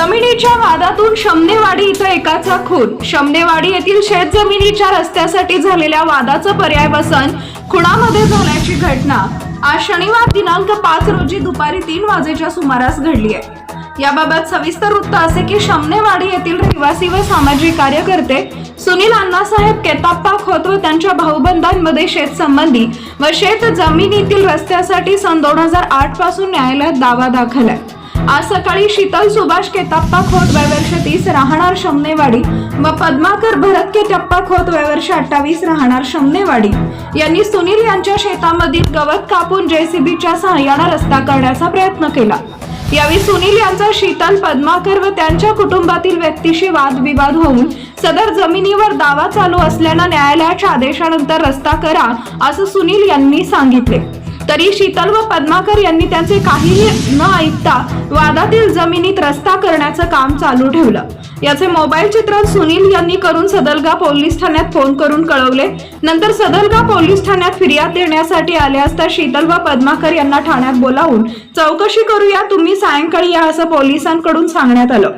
जमिनीच्या वादातून शमनेवाडी इथं एकाचा खून. शमनेवाडी येथील शेत जमिनीच्या रस्त्यासाठी झालेल्या वादाचं पर्याय वसन खुणामध्ये झाल्याची घटना. आज शनिवार दिनांक पाच रोजी दुपारी तीन वाजेच्या सुमारास घडली आहे. याबाबत सविस्तर वृत्त असे की शमनेवाडी येथील रहिवासी व सामाजिक कार्यकर्ते सुनील अण्णासाहेब केताप्पा खोत व त्यांच्या भाऊबंधांमध्ये शेत संबंधी व शेत जमिनीतील रस्त्यासाठी सन दोन हजार आठपासून न्यायालयात दावा दाखल आहे. आज सकाळी शीतल सुभाष केताप्पा खोत वयवर्ष तीस राहणार शमनेवाडी. व पद्माकर भरत टप्पा खोत वयवर्ष अठ्ठावीस राहणार शमनेवाडी. यांनी सुनील यांच्या शेतामधील गवत कापून जेसीबीच्या सहाय्यानं रस्ता करण्याचा प्रयत्न केला. यावेळी सुनील यांचा शीतल पद्माकर व त्यांच्या कुटुंबातील व्यक्तीशी वादविवाद होऊन सदर जमिनीवर दावा चालू असल्यानं न्यायालयाच्या आदेशानंतर रस्ता करा असं सुनील यांनी सांगितले. तरी शीतल व पद्माकर यांनी त्यांचे काहीही न ऐकता वादातील जमिनीत रस्ता करण्याचं काम चालू ठेवलं. याचे मोबाईल चित्रण सुनील यांनी करून सदलगा पोलीस ठाण्यात फोन करून कळवले. नंतर सदलगा पोलीस ठाण्यात फिर्याद देण्यासाठी आले असता शीतल व पद्माकर यांना ठाण्यात बोलावून चौकशी करूया तुम्ही सायंकाळी या असं पोलिसांकडून सांगण्यात आलं.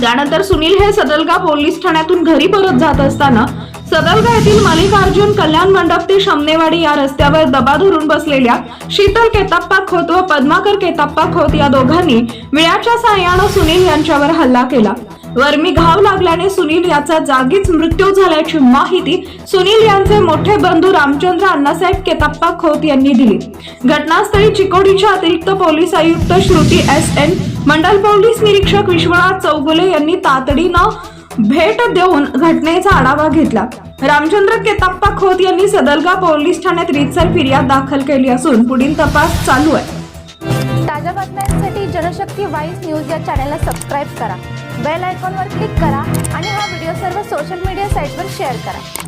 त्यानंतर सुनील हे सदलगा पोलीस ठाण्यातून घरी परत जात असताना सदलगा येथील मल्लिकार्जुन कल्याण मंडप ते शमनेवाडी या रस्त्यावर दबा धरून बसलेल्या शीतल केताप्पा खोत व पद्माकर केताप्पा खोत या दोघांनी विळ्याच्या साह्यानं सुनील यांच्यावर हल्ला केला. वर्मी घाव लागल्याने सुनील याचा जागीच मृत्यू झाल्याची माहिती सुनील यांचे मोठे बंधू रामचंद्र अण्णासाहेब केताप्पा खोत यांनी दिली. घटनास्थळी चिकोडीच्या अतिरिक्त पोलीस आयुक्त Shruti S N Mandal police निरीक्षक विश्वनाथ चौगुले यांनी तातडीनं भेट देऊन घटनेचा आढावा घेतला. रामचंद्र केताप्पा खोत यांनी सदलगा पोलीस ठाण्यात रीतसर फिर्याद दाखल केली असून पुढील तपास चालू आहे. ताज्या बातम्यांसाठी जनशक्ती वाईस न्यूज या चॅनलला सबस्क्राईब करा. बेल आयकॉनवर क्लिक करा आणि हा व्हिडिओ सर्व सोशल मीडिया साईटवर शेअर करा.